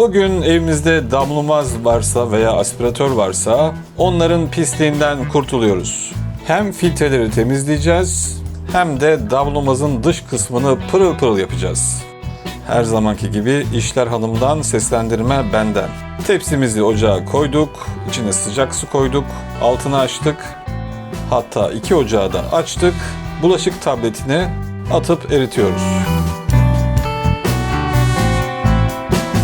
Bugün evimizde damlumaz varsa veya aspiratör varsa onların pisliğinden kurtuluyoruz. Hem filtreleri temizleyeceğiz hem de damlumazın dış kısmını pırıl pırıl yapacağız. Her zamanki gibi işler hanımdan seslendirme benden. Tepsimizi ocağa koyduk, içine sıcak su koyduk, altını açtık. Hatta iki ocağı da açtık, bulaşık tabletini atıp eritiyoruz.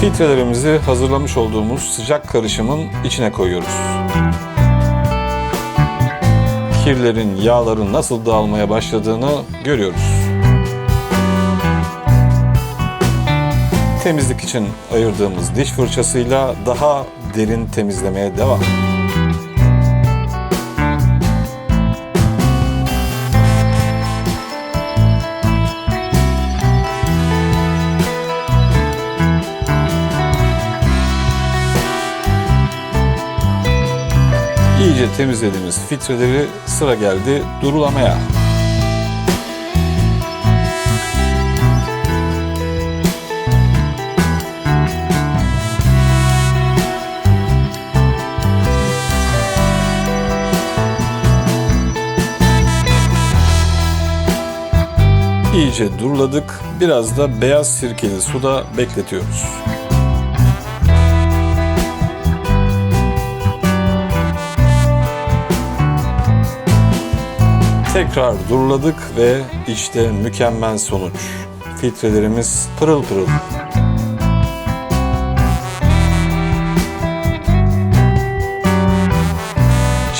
Filtrelerimizi hazırlamış olduğumuz sıcak karışımın içine koyuyoruz. Kirlerin, yağların nasıl dağılmaya başladığını görüyoruz. Temizlik için ayırdığımız diş fırçasıyla daha derin temizlemeye devam. İyice temizlediğimiz filtreleri sıra geldi durulamaya. İyice duruladık. Biraz da beyaz sirkeli suda bekletiyoruz. Tekrar duruladık ve işte mükemmel sonuç. Filtrelerimiz pırıl pırıl.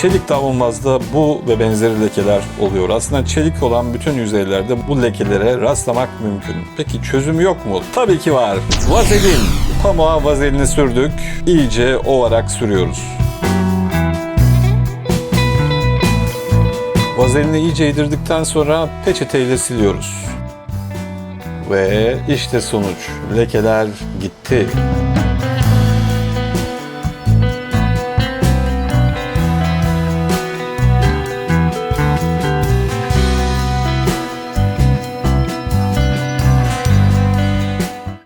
Çelik davulmazda bu ve benzeri lekeler oluyor. Aslında çelik olan bütün yüzeylerde bu lekelere rastlamak mümkün. Peki çözüm yok mu? Tabii ki var. Vazelin. Pamuğa vazelini sürdük. İyice ovarak sürüyoruz. Vazelini iyice yedirdikten sonra peçeteyle siliyoruz. Ve işte sonuç. Lekeler gitti.